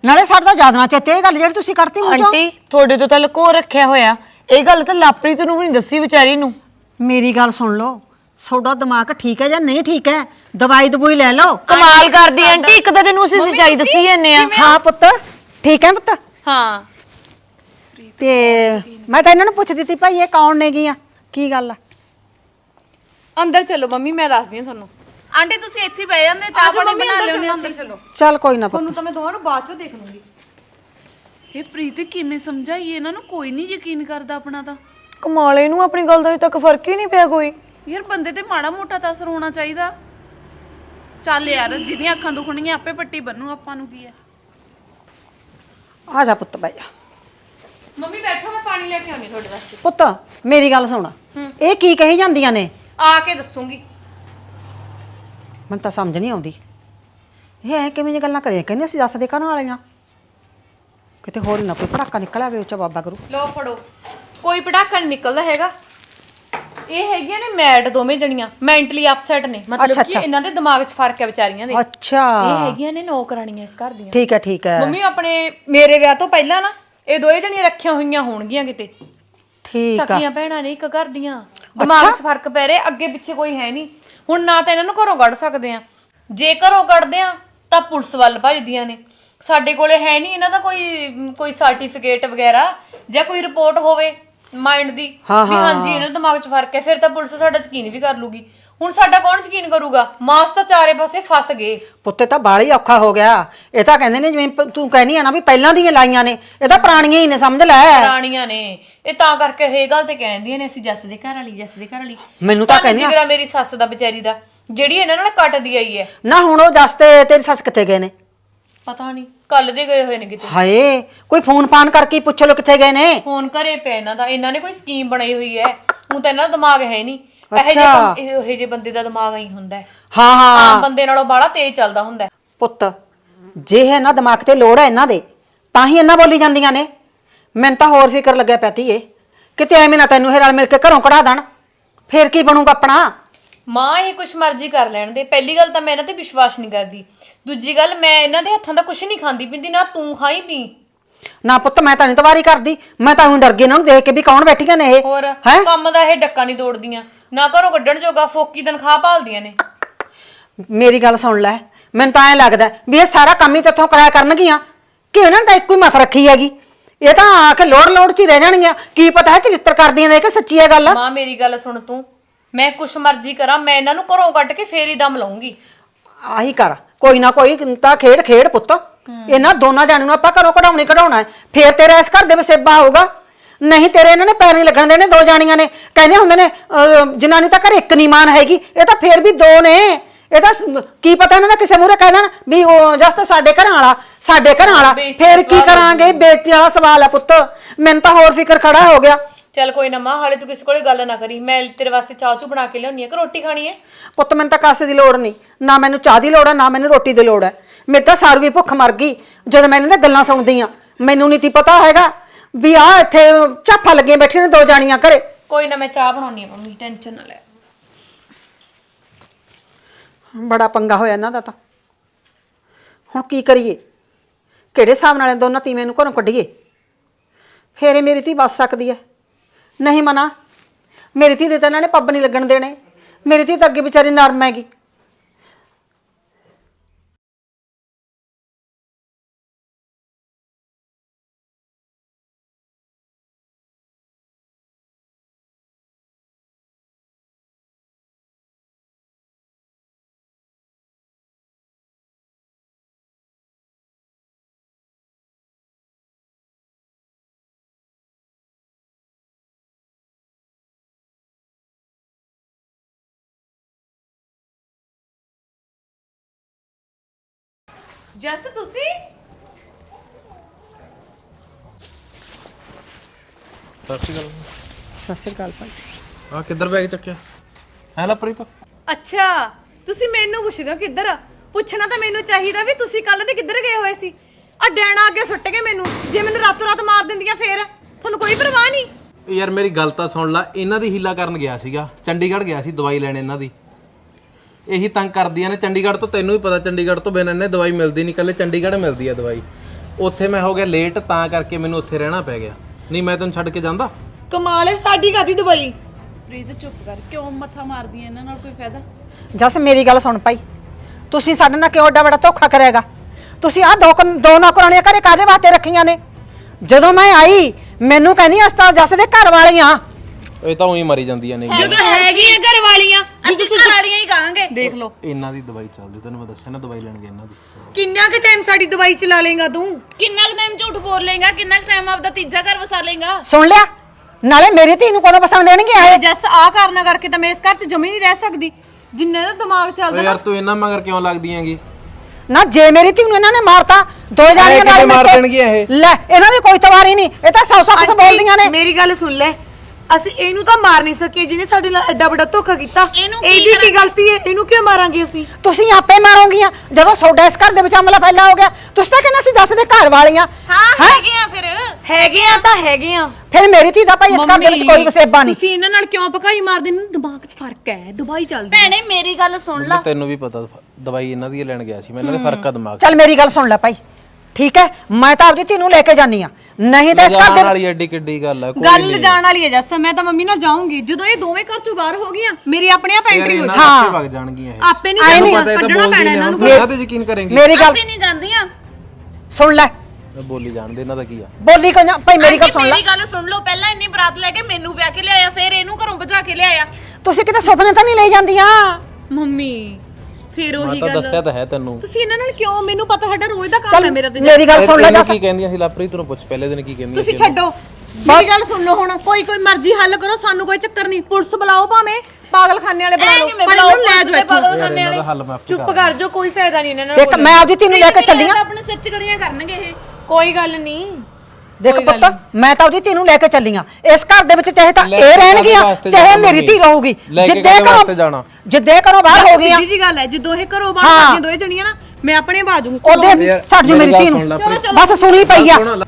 ਨਾਲੇ ਸਾਡਾ ਤਾਂ ਯਾਦ ਨਾ ਚੇਤੇ ਇਹ ਗੱਲ ਜਿਹੜੀ ਤੁਸੀਂ ਕਰਤੀ ਮੂੰਹ ਚੋਂ। ਆਂਟੀ ਤੁਹਾਡੇ ਤੋਂ ਤਾਂ ਲਕੋ ਰੱਖਿਆ ਹੋਇਆ। ਇਹ ਗੱਲ ਤਾਂ ਲਵਪ੍ਰੀਤ ਨੂੰ ਵੀ ਨਹੀਂ ਦੱਸੀ ਵਿਚਾਰੀ ਨੂੰ। ਮੇਰੀ ਗੱਲ ਸੁਣ ਲਓ ਤੁਹਾਡਾ ਦਿਮਾਗ ਠੀਕ ਹੈ ਜਾਂ ਨਹੀਂ ਠੀਕ ਹੈ? ਦਵਾਈ ਦਵਾਈ ਲੈ ਲਓ। ਕਮਾਲ ਕਰਦੀ ਆਂਟੀ ਇੱਕ ਤਾਂ ਤੈਨੂੰ ਅਸੀਂ ਸੱਚਾਈ ਦੱਸੀ ਜਾਂਦੇ ਆ। ਹਾਂ ਪੁੱਤ। ਠੀਕ ਹੈ ਪੁੱਤ? ਹਾਂ। ਤੇ ਮੈਂ ਤਾਂ ਇਹਨਾਂ ਨੂੰ ਪੁੱਛਦੀ ਸੀ ਭਾਈ ਇਹ ਕੌਣ ਨੇ ਗੀਆਂ? ਕੀ ਗੱਲ ਆ? ਅੰਦਰ ਚਲੋ ਮੰਮੀ ਮੈਂ ਦੱਸਦੀ ਹਾਂ ਤੁਹਾਨੂੰ। ਆਂਟੀ ਤੁਸੀਂ ਇੱਥੇ ਬਹਿ ਜਾਂਦੇ ਚਾਹ ਪਾਣੀ ਬਣਾ ਲਿਓ ਅੰਦਰ ਚਲੋ। ਚੱਲ ਕੋਈ ਨਾ ਪੁੱਤ। ਤੁਹਾਨੂੰ ਤਾਂ ਮੈਂ ਦੋਵਾਂ ਨੂੰ ਬਾਅਦ ਚੋਂ ਦੇਖ ਲੂੰਗੀ। ਇਹ ਪ੍ਰੀਤ ਕਿਵੇਂ ਸਮਝਾਈਏ ਇਹਨਾਂ ਨੂੰ? ਕੋਈ ਨਹੀਂ ਯਕੀਨ ਕਰਦਾ ਆਪਣਾ ਤਾਂ। ਕਮਾਲੇ ਨੂੰ ਆਪਣੀ ਗੱਲ ਦਾ ਅਜੇ ਤੱਕ ਫ਼ਰਕ ਹੀ ਨਹੀਂ ਪਿਆ ਕੋਈ। ਯਾਰ ਬੰਦੇ ਤੇ ਮਾੜਾ ਮੋਟਾ ਤਾਂ ਅਸਰ ਹੋਣਾ ਚਾਹੀਦਾ। ਚੱਲ ਯਾਰ ਜਿਹਦੀਆਂ ਅੱਖਾਂ ਦੁਖਣੀਆਂ ਆਪੇ ਪੱਟੀ ਬੰਨੂ ਆਪਾਂ ਨੂੰ ਕੀ ਹੈ। ਆ ਜਾ ਪੁੱਤ ਬਹਿ ਜਾ। ਮੰਮੀ ਬੈਠੋ ਮੈਂ ਪਾਣੀ ਲੈ ਕੇ ਆਉਣੀ ਤੁਹਾਡੇ ਵਾਸਤੇ। ਪੁੱਤ ਮੇਰੀ ਗੱਲ ਸੁਣ। ਇਹ ਕੀ ਕਹੀ ਜਾਂਦੀਆਂ ਨੇ? ਆ ਕੇ ਦੱਸੂਗੀ। ਮੈਨੂੰ ਤਾਂ ਸਮਝ ਨਹੀਂ ਆਉਂਦੀ। ਇਹ ਐ ਕਿਵੇਂ ਦੀਆਂ ਗੱਲਾਂ ਕਰੇ ਕਹਿੰਦੇ ਅਸੀਂ ਦੱਸਦੇ ਕਰਨ ਵਾਲੀਆਂ? ਕਿਤੇ ਹੋਰ ਨਾ ਕੋਈ ਪੜਾਕਾ ਨਿਕਲ ਆਵੇ ਉੱਚਾ ਬਾਬਾ ਗੁਰੂ। ਲੋ ਫੜੋ। ਕੋਈ ਪਟਾਕਾ ਨਹੀਂ ਨਿਕਲਦਾ ਹੈਗਾ। ਇਹ ਹੈਗੀਆਂ ਨੇ ਮੈਡ ਦੋਵੇਂ ਜਣੀਆਂ ਮੈਂਟਲੀ ਅਪਸੈਟ ਨੇ। ਮਤਲਬ ਕਿ ਅੱਛਾ। ਇਹਨਾਂ ਦੇ ਦਿਮਾਗ 'ਚ ਫ਼ਰਕ ਹੈ ਵਿਚਾਰੀਆਂ ਦੇ। ਇਹ ਅੱਛਾ ਹੈਗੀਆਂ ਨੇ ਨੌਕਰਾਣੀਆਂ ਇਸ ਘਰ ਦੀਆਂ। ਠੀਕ ਹੈ ਠੀਕ ਹੈ। ਮੰਮੀ ਆਪਣੇ ਮੇਰੇ ਵਿਆਹ ਤੋਂ ਪਹਿਲਾਂ ਨਾ ਇਹ ਦੋਏ ਜਣੀਆਂ ਰੱਖੀਆਂ ਹੋਈਆਂ ਹੋਣਗੀਆਂ ਕਿਤੇ। ਠੀਕ ਆ। ਸਕੀਆਂ ਭੈਣਾਂ ਨੇ ਇੱਕ ਘਰ ਦੀਆਂ। ਦਿਮਾਗ 'ਚ ਫ਼ਰਕ ਪੈ ਰਿਹਾ ਅੱਗੇ ਪਿੱਛੇ ਕੋਈ ਹੈ ਨਹੀਂ। ਹੁਣ ਨਾ ਤਾਂ ਇਹਨਾਂ ਨੂੰ ਘਰੋਂ ਕੱਢ ਸਕਦੇ ਆ। ਜੇ ਘਰੋਂ ਕੱਢਦੇ ਆ ਤਾਂ ਪੁਲਿਸ ਵੱਲ ਭੱਜਦੀਆਂ ਨੇ। ਸਾਡੇ ਕੋਲੇ ਹੈ ਨਹੀਂ ਇਹਨਾਂ ਦਾ ਕੋਈ ਕੋਈ ਸਰਟੀਫਿਕੇਟ ਵਗੈਰਾ ਜਾਂ ਕੋਈ ਰਿਪੋਰਟ ਹੋਵੇ ਮਾਈਂਡ ਦੀ ਹਾਂ, ਵੀ ਹਾਂਜੀ ਇਹਨਾਂ ਦੇ ਦਿਮਾਗ 'ਚ ਫ਼ਰਕ ਹੈ ਫਿਰ ਤਾਂ ਪੁਲਿਸ ਸਾਡਾ ਯਕੀਨ ਵੀ ਕਰ ਲੂਗੀ। ਹੁਣ ਸਾਡਾ ਕੌਣ ਯਕੀਨ ਕਰੂਗਾ? ਮਾਸ ਤਾਂ ਚਾਰੇ ਪਾਸੇ ਫਸ ਗਏ। ਪੁੱਤੇ ਤਾਂ ਬਾਲੀ ਔਖਾ ਹੋ ਗਿਆ। ਇਹ ਤਾਂ ਕਹਿੰਦੇ ਨੇ ਜਿਵੇਂ ਪ- ਤੂੰ ਕਹਿਨੀ ਆ ਨਾ ਵੀ ਪਹਿਲਾਂ ਦੀਆਂ ਲਾਈਆਂ ਨੇ। ਇਹ ਤਾਂ ਪੁਰਾਣੀਆਂ ਹੀ ਨੇ ਸਮਝ ਲੈ। ਪੁਰਾਣੀਆਂ ਨੇ। ਇਹ ਤਾਂ ਕਰਕੇ ਇਹ ਗੱਲ ਤੇ ਕਹਿੰਦੀਆਂ ਨੇ ਅਸੀਂ ਜੱਸ ਦੇ ਘਰ ਵਾਲੀ ਜੱਸ ਦੇ ਘਰ ਵਾਲੀ। ਮੈਨੂੰ ਤਾਂ ਕਹਿੰਦੀਆਂ- ਜਿਗਰਾ ਮੇਰੀ ਸੱਸ ਦਾ ਵਿਚਾਰੀ ਦਾ। ਜਿਹੜੀ ਇਹਨਾਂ ਨਾਲ ਕੱਟਦੀ ਆਈ ਹੈ। ਨਾ ਹੁਣ ਉਹ ਜਸ ਤੇ ਤੇਰੀ ਸੱਸ ਕਿੱਥੇ ਗਏ ਨੇ? ਪਤਾ ਨਹੀਂ ਕੱਲ ਦੇ ਗਏ ਹੋਏ ਨੇ ਕਿਤੇ। ਹਾਏ ਕੋਈ ਫੋਨ ਫਾਨ ਕਰਕੇ ਪੁੱਛ ਲੋ ਕਿੱਥੇ ਗਏ ਨੇ। ਫੋਨ ਘਰੇ ਪਿਆ ਇਹਨਾਂ ਦਾ। ਇਹਨਾਂ ਨੇ ਕੋਈ ਸਕੀਮ ਬਣਾਈ ਹੋਈ ਹੈ। ਹੁਣ ਤਾਂ ਇਹਨਾਂ ਦਾ ਦਿਮਾਗ ਹੈ ਨਹੀਂ ਇਹੋ ਜਿਹੇ ਅੱਛਾ। ਇਹੋ ਜਿਹੇ ਬੰਦੇ ਦਾ ਦਿਮਾਗ ਹੀ ਹੁੰਦਾ ਹੈ। ਹਾਂ ਆਮ ਹਾਂ ਬੰਦੇ ਨਾਲੋਂ ਬਾਹਲਾ ਤੇਜ਼ ਚੱਲਦਾ ਹੁੰਦਾ ਹੈ। ਪੁੱਤ ਜੇ ਹੈ ਨਾ ਦਿਮਾਗ ਤੇ ਲੋੜ ਹੈ ਇਹਨਾਂ ਦੇ ਤਾਂ ਹੀ ਇਹਨਾਂ ਬੋਲੀ ਜਾਂਦੀਆਂ ਨੇ। ਮੈਨੂੰ ਤਾਂ ਹੋਰ ਫਿਕਰ ਲੱਗਿਆ ਪੈਤੀ ਏ ਕਿਤੇ ਐਵੇਂ ਨਾ ਤੈਨੂੰ ਇਹ ਰਲ ਮਿਲ ਕੇ ਘਰੋਂ ਕਢਾ ਦੇਣ। ਫੇਰ ਕੀ ਬਣੂਗਾ ਆਪਣਾ? ਮਾਂ ਇਹ ਕੁਛ ਮਰਜ਼ੀ ਕਰ ਲੈਣ ਦੇ। ਪਹਿਲੀ ਗੱਲ ਤਾਂ ਮੈਂ ਇਹਨਾਂ ਤੇ ਵਿਸ਼ਵਾਸ ਨਹੀਂ ਕਰਦੀ। ਦੂਜੀ ਗੱਲ ਮੈਂ ਇਹਨਾਂ ਦੇ ਹੱਥਾਂ ਦਾ ਕੁਛ ਨਹੀਂ ਖਾਂਦੀ ਪਿੰਦੀ ਨਾ ਤੂੰ ਖਾਈ ਪੀ। ਨਾ ਪੁੱਤ ਮੈਂ ਤਾਂ ਨਹੀਂ ਤਵਾਰੀ ਕਰਦੀ। ਮੈਂ ਤਾਂ ਹੁਣ ਡਰ ਗਈ ਇਹਨਾਂ ਨੂੰ ਦੇਖ ਕੇ ਵੀ ਕੌਣ ਬੈਠੀਆਂ ਨੇ ਇਹ। ਹੋਰ ਹੈ? ਕੰਮ ਦਾ ਇਹ ਡੱਕਾ ਨਹੀਂ ਤੋੜਦੀਆਂ। ਨਾ ਘਰੋਂ ਕੱਢਣ ਜੋਗਾ ਫੋਕੀ ਤਨਖਾਹ ਭਾਲਦੀਆਂ ਨੇ। ਮੇਰੀ ਗੱਲ ਸੁਣ ਲੈ ਮੈਨੂੰ ਤਾਂ ਐ ਲੱਗਦਾ ਵੀ ਇਹ ਸਾਰਾ ਕੰਮ ਹੀ ਤੇਥੋਂ ਕਰਾਇਆ ਕਰਨਗੀਆਂ। ਕਿ ਇਹਨਾਂ ਨੇ ਤਾਂ ਇੱਕੋ ਹੀ ਮੱਥ ਰੱਖੀ ਹੈਗੀ। ਇਹ ਤਾਂ ਆ ਕੇ ਲੋੜ ਲੋੜ ਚ ਹੀ ਰਹਿ ਜਾਣਗੀਆਂ। ਕੀ ਪਤਾ ਹੈ ਚਰਿੱਤਰ ਕਰਦੀਆਂ ਨੇ ਕਿ ਸੱਚੀ ਹੈ ਗੱਲ? ਮਾਂ ਮੇਰੀ ਗੱਲ ਸੁਣ ਤੂੰ। ਮੈਂ ਕੁਛ ਮਰਜ਼ੀ ਕਰਾਂ ਮੈਂ ਇਹਨਾਂ ਨੂੰ ਘਰੋਂ ਕੱਢ ਕੇ ਫੇਰ ਹੀ ਦਮ ਲਾਉਂਗੀ ਆਹੀ ਕਰ ਕੋਈ ਨਾ ਕੋਈ ਤਾਂ ਖੇਡ ਖੇਡ ਪੁੱਤ। ਇਹਨਾਂ ਦੋਨਾਂ ਜਾਣਿਆਂ ਨੂੰ ਆਪਾਂ ਘਰੋਂ ਕਢਾਉਣੀ ਕਢਾਉਣਾ ਹੈ। ਫੇਰ ਤੇਰਾ ਇਸ ਘਰ ਦੇ ਵਸੇਬਾ ਹੋਊਗਾ। ਨਹੀਂ ਤੇਰੇ ਇਹਨਾਂ ਨੇ ਪੈਰ ਨਹੀਂ ਲੱਗਣ ਦੇਣੇ ਦੋ ਜਾਣੀਆਂ ਨੇ। ਕਹਿੰਦੇ ਹੁੰਦੇ ਨੇ ਅਹ, ਜਨਾਨੀ ਤਾਂ ਘਰ ਇੱਕ ਨਹੀਂ ਮਾਨ ਹੈਗੀ ਇਹ ਤਾਂ ਫੇਰ ਵੀ ਦੋ ਨੇ। ਇਹ ਤਾਂ ਸ- ਕੀ ਪਤਾ ਇਹਨਾਂ ਦਾ ਕਿਸੇ ਮੂਹਰੇ ਕਹਿ ਦੇਣ ਵੀ ਉਹ ਜਸ ਤਾਂ ਸਾਡੇ ਘਰਾਂ ਵਾਲਾ ਸਾਡੇ ਘਰਾਂ ਵਾਲਾ। ਬੇਇੱਜ਼ਤੀ ਫੇਰ ਕੀ ਕਰਾਂਗੇ? ਬੇਇੱਜ਼ਤੀ ਵਾਲਾ ਸਵਾਲ ਹੈ ਪੁੱਤ। ਮੈਨੂੰ ਤਾਂ ਹੋਰ ਫਿਕਰ ਖੜਾ ਹੋ ਗਿਆ। ਚੱਲ ਕੋਈ ਨਾ ਮਾਂ ਹਾਲੇ ਤੂੰ ਕਿਸੇ ਕੋਲੇ ਗੱਲ ਨਾ ਕਰੀ। ਮੈਂ ਤੇਰੇ ਵਾਸਤੇ ਚਾਹ ਚੂ ਬਣਾ ਕੇ ਲਿਆਉਣੀ ਆ ਕਿ ਰੋਟੀ ਖਾਣੀ ਹੈ? ਪੁੱਤ ਮੈਨੂੰ ਤਾਂ ਕਾਸੇ ਦੀ ਲੋੜ ਨਹੀਂ। ਨਾ ਮੈਨੂੰ ਚਾਹ ਦੀ ਲੋੜ ਹੈ ਨਾ ਮੈਨੂੰ ਰੋਟੀ ਦੀ ਲੋੜ ਹੈ। ਮੇਰੇ ਤਾਂ ਸਾਰੂ ਵੀ ਭੁੱਖ ਮਰ ਗਈ ਜਦੋਂ ਮੈਂ ਇਹਨਾਂ ਦੀਆਂ ਗੱਲਾਂ ਸੁਣਦੀ ਆ ਮੈਨੂੰ ਨਹੀਂ ਤੀ ਪਤਾ ਹੈਗਾ। ਵੀ ਆ ਇੱਥੇ ਝਾਫਾ ਲੱਗੇ ਬੈਠੀਆਂ ਨੇ ਦੋ ਜਾਣੀਆਂ ਘਰੇ। ਕੋਈ ਨਾ ਮੈਂ ਚਾਹ ਬਣਾਉਣੀ ਆ ਮੰਮੀ ਟੈਨਸ਼ਨ ਨਾ ਲੈ। ਬੜਾ ਪੰਗਾ ਹੋਇਆ ਇਹਨਾਂ ਦਾ ਤਾਂ। ਹੁਣ ਕੀ ਕਰੀਏ? ਕਿਹੜੇ ਹਿਸਾਬ ਨਾਲ ਇਹ ਦੋਨਾਂ ਤੀਵੇਂ ਨੂੰ ਘਰੋਂ ਕੱਢੀਏ? ਫੇਰ ਇਹ ਮੇਰੀ ਧੀ ਬਸ ਸਕਦੀ ਹੈ ਨਹੀਂ ਮਨਾ। ਮੇਰੀ ਧੀ ਦੇ ਤਾਂ ਇਹਨਾਂ ਨੇ ਪੱਬ ਨਹੀਂ ਲੱਗਣ ਦੇਣੇ। ਮੇਰੀ ਧੀ ਤਾਂ ਅੱਗੇ ਵਿਚਾਰੀ ਨਰਮ ਹੈਗੀ। ਜਸ ਤੁਸੀਂ? ਸਤਿ ਸ਼੍ਰੀ ਅਕਾਲ। ਸਤਿ ਸ੍ਰੀ ਅਕਾਲ ਭਾਈ। ਆ ਕਿੱਧਰ ਬੈਗ ਚੱਕਿਆ? ਹੈ ਲਪ੍ਰੀਤ ਅੱਛਾ ਤੁਸੀਂ ਮੈਨੂੰ ਪੁੱਛਦੇ ਹੋ ਕਿੱਧਰ ਪੁੱਛਣਾ ਤਾਂ ਮੈਨੂੰ ਚਾਹੀਦਾ ਵੀ ਤੁਸੀਂ ਕੱਲ ਦੇ ਕਿੱਧਰ ਗਏ ਹੋਏ ਸੀ। ਆ ਡੈਣਾ ਅੱਗੇ ਸੁੱਟ ਕੇ ਮੈਨੂੰ ਜੇ ਮੈਨੂੰ ਰਾਤੋਂ ਰਾਤ ਮਾਰ ਦਿੰਦੀਆਂ ਫੇਰ ਤੁਹਾਨੂੰ ਕੋਈ ਪਰਵਾਹ ਨਹੀਂ? ਯਾਰ ਮੇਰੀ ਗੱਲ ਤਾਂ ਸੁਣ ਲੈ ਇਹਨਾਂ ਦੀ ਹੀਲਾ ਕਰਨ ਗਿਆ ਸੀਗਾ ਚੰਡੀਗੜ੍ਹ ਗਿਆ ਸੀ ਦਵਾਈ ਲੈਣ ਇਹਨਾਂ ਦੀ। ਇਹੀ ਤੰਗ ਕਰਦੀਆਂ ਨੇ। ਚੰਡੀਗੜ੍ਹ ਤੋਂ ਤੈਨੂੰ ਵੀ ਪਤਾ ਚੰਡੀਗੜ੍ਹ ਤੋਂ ਬਿਨਾਂ ਇਹਨੇ ਦਵਾਈ ਮਿਲਦੀ ਨਹੀਂ ਕੱਲੇ ਚੰਡੀਗੜ੍ਹ ਮਿਲਦੀ ਆ ਦਵਾਈ। ਉੱਥੇ ਮੈਂ ਹੋ ਗਿਆ ਲੇਟ ਤਾਂ ਕਰਕੇ ਮੈਨੂੰ ਉੱਥੇ ਰਹਿਣਾ ਪੈ ਗਿਆ। ਨਹੀਂ ਮੈਂ ਤੈਨੂੰ ਛੱਡ ਕੇ ਜਾਂਦਾ? ਕਮਾਲ ਹੈ ਸਾਡੀ ਕਾਦੀ ਦਵਾਈ? ਪ੍ਰੀਤ ਚੁੱਪ ਕਰ ਕਿਉਂ ਮੱਥਾ ਮਾਰਦੀ ਐ? ਇਹਨਾਂ ਨਾਲ ਕੋਈ ਫਾਇਦਾ? ਜਸ ਮੇਰੀ ਗੱਲ ਸੁਣ ਭਾਈ। ਤੁਸੀਂ ਸਾਡੇ ਨਾਲ ਕਿਉਂ ਏਡਾ ਬੜਾ ਧੋਖਾ ਕਰੇਗਾ ਤੁਸੀਂ ਆਹ ਦੋ ਕਨ- ਦੋ ਨੌਕਰਾਣੀਆਂ ਘਰੇ ਕਾਦੇ ਵਾਸਤੇ ਰੱਖੀਆਂ ਨੇ? ਜਦੋਂ ਮੈਂ ਆਈ ਮੈਨੂੰ ਕਹਿੰਦੀ ਅਸਤਾ ਜਸ ਦੇ ਘਰ ਵਾਲੀਆਂ ਇਹ ਤਾਂ ਉਹੀ ਮਰੀ ਜਾਂਦੀਆਂ ਨੇ ਹੈਗੀਆਂ ਘਰ ਵਾਲੀਆਂ ਅਸੀਂ ਘਰ ਵਾਲੀਆਂ ਹੀ ਕਹਾਂਗੇ। ਦੇਖ ਲਓ। ਇਹਨਾਂ ਦੀ ਦਵਾਈ ਚੱਲਦੀ ਤੈਨੂੰ ਮੈਂ ਦੱਸਿਆ ਨਾ ਦਵਾਈ ਲੈਣ ਗਏ ਇਹਨਾਂ ਦੀ। ਕਿੰਨਾ ਕੁ ਟਾਈਮ ਸਾਡੀ ਦਵਾਈ ਚਲਾ ਲੇਗਾ ਤੂੰ? ਕਿੰਨਾ ਟਾਈਮ ਝੂਠ ਬੋਲ ਲੇਗਾ ਕਿੰਨਾ ਟਾਈਮ ਆਪਦਾ ਤੀਜਾ ਘਰ ਵਸਾ ਲੇਗਾ? ਸੁਣ ਲਿਆ? ਨਾਲੇ ਮੇਰੀ ਧੀ ਨੂੰ ਕਦੋਂ ਪਸੰਦ ਦੇਣਗੇ ਆਏ? ਜੱਸ ਆ ਕਰਨਾ ਕਰਕੇ ਤਾਂ ਮੈਂ ਇਸ ਘਰ 'ਚ ਜਮੀ ਨਹੀਂ ਰਹਿ ਸਕਦੀ। ਜਿੰਨੇ ਦਾ ਦਿਮਾਗ ਚੱਲਦਾ ਯਾਰ ਤੂੰ ਇਹਨਾਂ ਮਗਰ ਕਿਉਂ ਲੱਗਦੀ ਹੈਗੀ? ਨਾ ਜੇ ਮੇਰੀ ਧੀ ਨੂੰ ਇਹਨਾਂ ਨੇ ਮਾਰਤਾ ਦੋ ਜਾਣੀਆਂ ਨਾਲ ਮਾਰ ਕੇ- ਦੇਣਗੀਆਂ ਇਹ? ਲੈ ਇਹਨਾਂ ਦੀ ਕੋਈ ਤਵਾਰੀ ਨਹੀਂ ਇਹ ਤਾਂ ਸੌ ਸੌ ਕੁਛ ਬੋਲਦੀਆਂ ਨੇ। ਮੇਰੀ ਗੱਲ ਸੁਣ ਲੈ। ਅਸੀਂ ਇਹਨੂੰ ਤਾਂ ਮਾਰ ਨਹੀਂ ਸਕੇ ਜਿਹਨੇ ਸਾਡੇ ਨਾਲ ਐਡਾ ਵੱਡਾ ਧੋਖਾ ਕੀਤਾ। ਇਹਨੂੰ ਕੀ ਇਹਦੀ ਕੀ ਗਲਤੀ ਹੈ? ਇਹਨੂੰ ਕਿਉਂ ਮਾਰਾਂਗੇ ਅਸੀਂ? ਤੁਸੀਂ ਆਪੇ ਮਾਰੋਗੀਆਂ। ਜਦੋਂ ਸੋਡਾ ਇਸ ਘਰ ਦੇ ਵਿੱਚ ਅਮਲਾ ਫੈਲਾ ਹੋ ਗਿਆ ਤੁਸੀਂ ਤਾਂ ਕਹਿੰਦੇ ਅਸੀਂ ਦੱਸ ਦੇ ਘਰ ਵਾਲੀਆਂ। ਹਾਂ ਹੈਗੀਆਂ ਫਿਰ। ਹੈਗੇ ਆ ਤਾਂ ਹੈਗੇ ਆ ਫਿਰ ਮੇਰੀ ਧੀ ਦਾ ਭਾਈ ਇਸ ਘਰ ਦੇ ਵਿੱਚ ਕੋਈ ਵਸੇਬਾ ਨਹੀਂ। ਤੁਸੀਂ ਇਹਨਾਂ ਨਾਲ ਕਿਉਂ ਭਕਾਈ ਮਾਰਦੇ? ਨੇ ਦਿਮਾਗ 'ਚ ਫ਼ਰਕ ਹੈ ਦੁਬਾਈ ਚੱਲਦੀ ਭੈਣੇ ਮੇਰੀ ਗੱਲ ਸੁਣ ਲੈ। ਤੈਨੂੰ ਵੀ ਪਤਾ ਦਵਾਈ ਇਹਨਾਂ ਦੀ ਲੈਣ ਗਿਆ ਸੀ ਮੈਂ ਇਹਨਾਂ ਦੇ ਫ਼ਰਕ ਆ ਦਿਮਾਗ 'ਚ। ਚੱਲ ਮੇਰੀ ਗੱਲ ਸੁਣ ਲੈ ਭਾਈ। ਠੀਕ ਹੈ? ਮੈਂ ਤਾਂ ਆਪਦੀ ਧੀ ਨੂੰ ਲੈ ਕੇ ਜਾਨੀ ਆ ਨਹੀਂ ਤਾਂ ਇਸ ਘਰ ਦੇ ਵਾਲੀ ਐਡੀ ਕਿੱਡੀ ਗੱਲ ਆ ਕੋਈ ਗੱਲ ਜਾਣ ਵਾਲੀ ਹੈ ਜੱਸ ਮੈਂ ਤਾਂ ਮੰਮੀ ਨਾਲ ਜਾਊਂਗੀ। ਜਦੋਂ ਇਹ ਦੋਵੇਂ ਘਰ ਤੋਂ ਬਾਹਰ ਹੋ ਗਈਆਂ ਮੇਰੀ ਆਪਣੇ ਆਪ ਐਂਟਰੀ ਹੋ ਜਾਊ ਆਪੇ ਵਗ ਜਾਣਗੀਆਂ ਇਹ। ਆਪੇ ਨਹੀਂ ਕੱਢਣਾ ਪੈਣਾ ਇਹਨਾਂ ਨੂੰ ਇਹਨਾਂ ਤੇ ਯਕੀਨ ਕਰੇਂਗੀ। ਮੇਰੀ ਗੱਲ ਅਸੀਂ ਨਹੀਂ ਜਾਂਦੀਆਂ। ਸੁਣ ਲੈ। ਮੈਂ ਬੋਲੀ ਜਾਣਦੇ ਇਹਨਾਂ ਦਾ ਕੀ ਆ? ਬੋਲੀ ਕੋ ਨਾ ਭਾਈ ਮੇਰੀ ਗੱਲ ਸੁਣ ਲੈ। ਮੇਰੀ ਗੱਲ ਸੁਣ ਲਓ ਪਹਿਲਾਂ ਇੰਨੀ ਬਰਾਤ ਲੈ ਕੇ ਮੈਨੂੰ ਵਿਆਹ ਕੇ ਲਿਆਇਆ ਫਿਰ ਇਹਨੂੰ ਘਰੋਂ ਭਜਾ ਕੇ ਲਿਆਇਆ। ਤੁਸੀਂ ਕਿਤੇ ਸੁਪਨੇ ਤਾਂ ਨਹੀਂ ਲਈ ਜਾਂਦੀਆਂ? ਮੰਮੀ ਫੇਰ ਮੈਂ ਉਹੀ ਤਾਂ ਗੱਲ। ਦੱਸਿਆ ਤਾਂ ਹੈ ਤੈਨੂੰ। ਤੁਸੀਂ ਇਹਨਾਂ ਨਾਲ ਕਿਉਂ? ਮੈਨੂੰ ਪਤਾ ਸਾਡਾ ਰੋਜ਼ ਦਾ ਕੰਮ ਹੈ ਮੇਰਾ ਤੇ। ਮੇਰੀ ਗੱਲ ਸੁਣ ਲੈ ਦੱਸ ਕੀ ਕਹਿੰਦੀਆਂ ਸੀ ਲਾਪਰੀ ਤੈਨੂੰ ਪੁੱਛ ਪਹਿਲੇ ਦਿਨ ਕੀ ਕਹਿੰਦੀਆਂ ਤੁਸੀਂ ਛੱਡੋ। ਮੇਰੀ ਗੱਲ ਸੁਣ ਲਓ ਹੁਣ। ਕੋਈ ਕੋਈ ਮਰਜ਼ੀ ਹੱਲ ਕਰੋ ਸਾਨੂੰ ਕੋਈ ਚੱਕਰ ਨਹੀਂ। ਪੁਲਿਸ ਬੁਲਾਓ ਭਾਵੇਂ। ਪਾਗਲਖਾਨੇ ਵਾਲੇ ਬੁਲਾ ਲਓ। ਪਰ ਇਹਨੂੰ ਲੈ ਜਾਓ ਇੱਥੋਂ। ਹੱਲ ਮੈਂ ਆਪੇ ਚੁੱਪ ਕਰ ਜੋ ਕੋਈ ਫਾਇਦਾ ਨਹੀਂ ਇਹਨਾਂ ਨਾਲ ਦੇਖ ਮੈਂ ਆਪਦੀ ਧੀ ਨੂੰ ਲੈ ਕੇ ਚੱਲੀ ਆ। ਆਪਣੇ ਸਿਰ ਚ ਗੜੀਆਂ ਕਰਨਗੇ ਇਹ। ਕੋਈ ਗੱਲ ਨਹੀਂ। ਦੇਖ ਪੁੱਤ ਮੈਂ ਤਾਂ ਉਹਦੀ ਧੀ ਨੂੰ ਲੈ ਕੇ ਚੱਲੀ ਆ। ਇਸ ਘਰ ਦੇ ਵਿੱਚ ਚਾਹੇ ਤਾਂ ਲੈ ਇਹ ਕਾਹਦੇ ਰਹਿਣਗੀਆਂ ਵਾਸਤੇ ਚਾਹੇ ਜਾਣਾ ਮੇਰੀ ਧੀ? ਰਹੂਗੀ। ਲੈ ਕੇ ਜਿੱਦੇ ਕਾਹਦੇ ਵਾਸਤੇ ਘਰੋਂ ਜਾਣਾ? ਜਿੱਦੇ ਘਰੋਂ ਬਾਹਰ ਹੋ ਗਈਆਂ ਸਿੱਧੀ ਜੀ ਗੱਲ ਹੈ ਜਦੋਂ ਇਹ ਘਰੋਂ ਬਾਹਰ ਹਾਂ। ਜਾਂਦੀਆਂ ਦੋਏ ਜਣੀਆਂ ਨਾ ਮੈਂ ਆਪਣੇ ਬਾਜੂ ਉਹਦੇ ਛੱਡ ਜੂ ਮੇਰੀ ਧੀ ਨੂੰ। ਸੁਣ ਲੈ ਬਸ ਸੁਣੀ ਪਈ ਆ। ਸੁਣ ਲੈ।